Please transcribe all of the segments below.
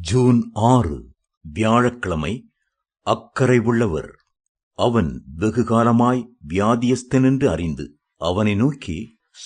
June ஆறு வியாழக்கிழமை அக்கறை உள்ளவர் அவன் வெகு காலமாய் வியாதியஸ்தன் என்று அறிந்து அவனை நோக்கி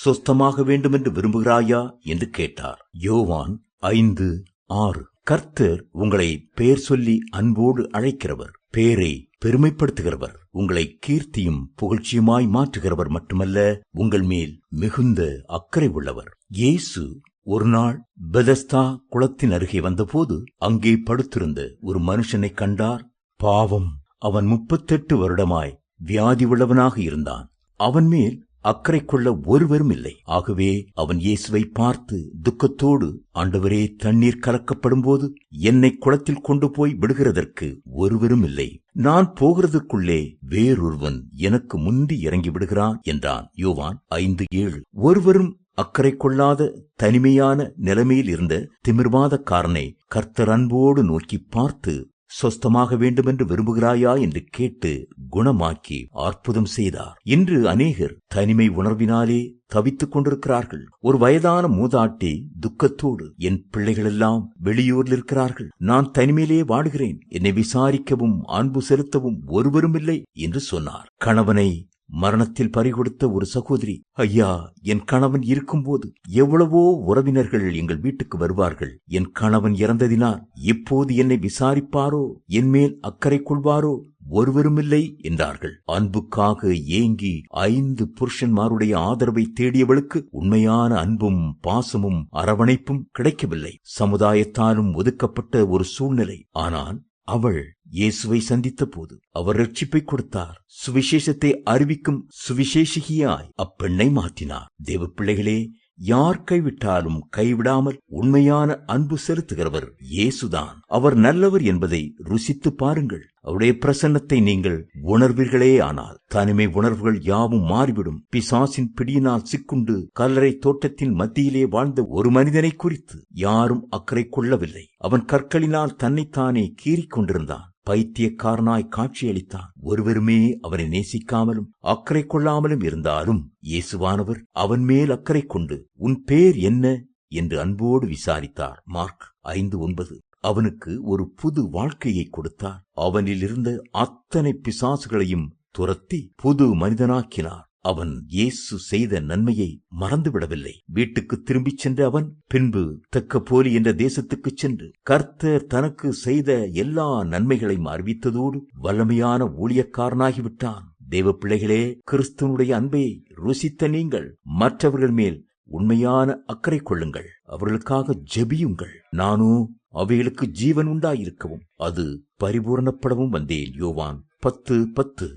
சொஸ்தமாக வேண்டுமென்று விரும்புகிறாயா? என்று கேட்டார். யோவான் ஐந்து ஆறு. கர்த்தர் உங்களை பெயர் சொல்லி அன்போடு அழைக்கிறவர் பேரை பெருமைப்படுத்துகிறவர் உங்களை கீர்த்தியும் புகழ்ச்சியுமாய் மாற்றுகிறவர் மட்டுமல்ல உங்கள் மேல் மிகுந்த அக்கறை உள்ளவர் இயேசு ஒரு நாள் பெதஸ்தா குளத்தின் அருகே வந்தபோது அங்கே படுத்திருந்த ஒரு மனுஷனை கண்டார். பாவம் அவன் முப்பத்தெட்டு வருடமாய் வியாதி உள்ளவனாக இருந்தான். அவன் மேல் அக்கறை கொள்ள ஒருவரும் இல்லை. ஆகவே அவன் இயேசுவை பார்த்து துக்கத்தோடு ஆண்டவரே தண்ணீர் கலக்கப்படும் போது என்னை குளத்தில் கொண்டு போய் விடுகிறதற்கு ஒருவரும் இல்லை. நான் போகிறதுக்குள்ளே வேறொருவன் எனக்கு முந்தி இறங்கி விடுகிறான் என்றான். யோவான் ஐந்து ஏழு. ஒருவரும் அக்கறை கொள்ளாத தனிமையான நிலைமையில் இருந்த திமிர்வாதக்காரனை கர்த்தர் அன்போடு நோக்கி பார்த்து சொஸ்தமாக வேண்டுமென்று விரும்புகிறாயா? என்று கேட்டு குணமாக்கி அற்புதம் செய்தார். இன்று அநேகர் தனிமை உணர்வினாலே தவித்துக் கொண்டிருக்கிறார்கள். ஒரு வயதான மூதாட்டி துக்கத்தோடு என் பிள்ளைகளெல்லாம் வெளியூரில் இருக்கிறார்கள். நான் தனிமையிலே வாடுகிறேன். என்னை விசாரிக்கவும் அன்பு செலுத்தவும் ஒருவரும் இல்லை என்று சொன்னார். கணவனை மரணத்தில் பறிகொடுத்த ஒரு சகோதரி ஐயா என் கணவன் இருக்கும்போது எவ்வளவோ உறவினர்கள் எங்கள் வீட்டுக்கு வருவார்கள். என் கணவன் இறந்ததினால் இப்போது என்னை விசாரிப்பாரோ என்மேல் அக்கறை கொள்வாரோ ஒருவருமில்லை என்றார்கள். அன்புக்காக ஏங்கி ஐந்து புருஷன்மாருடைய ஆதரவை தேடியவளுக்கு உண்மையான அன்பும் பாசமும் அரவணைப்பும் கிடைக்கவில்லை. சமுதாயத்தாலும் ஒதுக்கப்பட்ட ஒரு சூழ்நிலை. ஆனால் அவள் இயேசுவை சந்தித்த போது அவர் ரட்சிப்பை கொடுத்தார். சுவிசேஷத்தை அறிவிக்கும் சுவிசேஷிகியாய் அப்பெண்ணை மாற்றினார். தேவ பிள்ளைகளே யார் கைவிட்டாலும் கைவிடாமல் உண்மையான அன்பு செலுத்துகிறவர் இயேசுதான். அவர் நல்லவர் என்பதை ருசித்து பாருங்கள். அவருடைய பிரசன்னத்தை நீங்கள் உணர்வீர்களே ஆனால் தனிமை உணர்வுகள் யாவும் மாறிவிடும். பிசாசின் பிடியினால் சிக்குண்டு கல்லறை தோட்டத்தின் மத்தியிலே வாழ்ந்த ஒரு மனிதனை குறித்து யாரும் அக்கறை கொள்ளவில்லை. அவன் கற்களினால் தன்னைத்தானே கீறிக் கொண்டிருந்தான். பைத்தியக்காரனாய் காட்சியளித்தான். ஒருவருமே அவனை நேசிக்காமலும் அக்கறை கொள்ளாமலும் இருந்தாலும் இயேசுவானவர் அவன் மேல் அக்கறை கொண்டு உன் பேர் என்ன? என்று அன்போடு விசாரித்தார். மார்க் ஐந்து ஒன்பது. அவனுக்கு ஒரு புது வாழ்க்கையை கொடுத்தார். அவனில் இருந்த அத்தனை பிசாசுகளையும் துரத்தி புது மனிதனாக்கினார். அவன் இயேசு செய்த நன்மையை மறந்துவிடவில்லை. வீட்டுக்கு திரும்பிச் சென்ற அவன் பின்பு தக்க போலி என்ற தேசத்துக்கு சென்று கர்த்தர் தனக்கு செய்த எல்லா நன்மைகளையும் அறிவித்ததோடு வல்லமையான ஊழியக்காரனாகிவிட்டான். தேவ பிள்ளைகளே கிறிஸ்துவனுடைய அன்பை ருசித்த நீங்கள் மற்றவர்கள் மேல் உண்மையான அக்கறை கொள்ளுங்கள். அவர்களுக்காக ஜெபியுங்கள். நானோ அவைகளுக்கு ஜீவன் உண்டாயிருக்கவும் அது பரிபூரணப்படவும் வந்தேன். யோவான் பத்து பத்து.